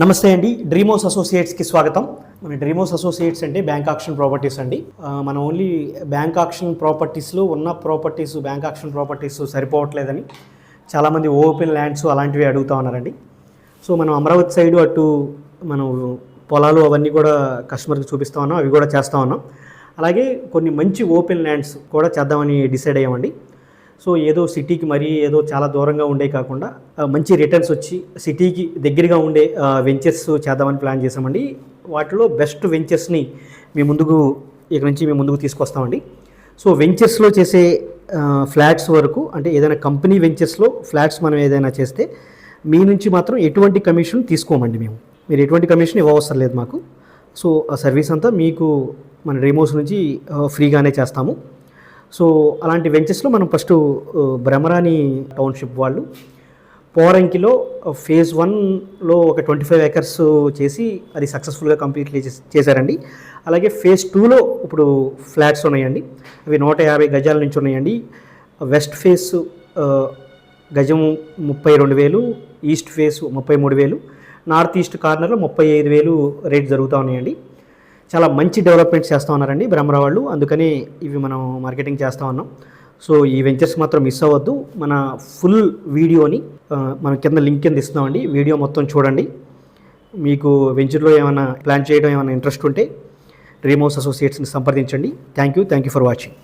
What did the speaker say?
నమస్తే అండి డ్రీమోస్ అసోసియేట్స్కి స్వాగతం. మన డ్రీమోస్ అసోసియేట్స్ అంటే బ్యాంక్ ఆక్షన్ ప్రాపర్టీస్ అండి. మనం మన ఓన్లీ బ్యాంక్ ఆక్షన్ ప్రాపర్టీస్లో ఉన్న ప్రాపర్టీస్ బ్యాంక్ ఆక్షన్ ప్రాపర్టీస్ సరిపోవట్లేదని చాలామంది ఓపెన్ ల్యాండ్స్ అలాంటివి అడుగుతా ఉన్నారండి. సో మనం అమరావతి సైడు అటు మనం పొలాలు అవన్నీ కూడా కస్టమర్కి చూపిస్తా ఉన్నాం అవి కూడా చేస్తూ ఉన్నాం. అలాగే కొన్ని మంచి ఓపెన్ ల్యాండ్స్ కూడా చేద్దామని డిసైడ్ అయ్యామండి. సో ఏదో సిటీకి మరీ ఏదో చాలా దూరంగా ఉండే కాకుండా మంచి రిటర్న్స్ వచ్చి సిటీకి దగ్గరగా ఉండే వెంచర్స్ చేద్దామని ప్లాన్ చేసామండి వాటిలో బెస్ట్ వెంచర్స్ని మీ ముందుకు ఇక్కడ నుంచి మేము ముందుకు తీసుకొస్తామండి. సో వెంచర్స్లో చేసే ఫ్లాట్స్ వరకు అంటే ఏదైనా కంపెనీ వెంచర్స్లో ఫ్లాట్స్ మనం ఏదైనా చేస్తే మీ నుంచి మాత్రం ఎటువంటి కమిషన్ తీసుకోమండి మేము. మీరు ఎటువంటి కమిషన్ ఇవ్వవసరం లేదు మాకు. సో ఆ సర్వీస్ అంతా మీకు మన రిమోస్ నుంచి ఫ్రీగానే చేస్తాము. సో అలాంటి వెంచెస్లో మనం first uh, Brahmarani Bhramarani township వాళ్ళు పోరంకిలో uh, ఫేజ్ వన్లో ఒక ట్వంటీ ఫైవ్ ఏకర్స్ చేసి అది సక్సెస్ఫుల్గా కంప్లీట్ చేశారండి. అలాగే ఫేజ్ టూలో ఇప్పుడు ఫ్లాట్స్ ఉన్నాయండి. అవి నూట యాభై గజాల నుంచి ఉన్నాయండి. వెస్ట్ ఫేస్ uh, గజం ముప్పై రెండు వేలు ఈస్ట్ ఫేస్ ముప్పై మూడు వేలు నార్త్ ఈస్ట్ కార్నర్లో ముప్పై ఐదు వేలు రేట్ జరుగుతూ ఉన్నాయండి. చాలా మంచి డెవలప్మెంట్స్ చేస్తూ ఉన్నారండి బ్రహ్మరావు వాళ్ళు. అందుకని ఇవి మనం మార్కెటింగ్ చేస్తూ ఉన్నాం. సో ఈ వెంచర్స్ మాత్రం మిస్ అవ్వద్దు. మన ఫుల్ వీడియోని మనం కింద లింక్ కింద ఇస్తున్నామండి. వీడియో మొత్తం చూడండి. మీకు వెంచర్లో ఏమైనా ప్లాన్ చేయడం ఏమైనా ఇంట్రెస్ట్ ఉంటే రీమోస్ అసోసియేట్స్ని సంప్రదించండి. Thank you thank you for watching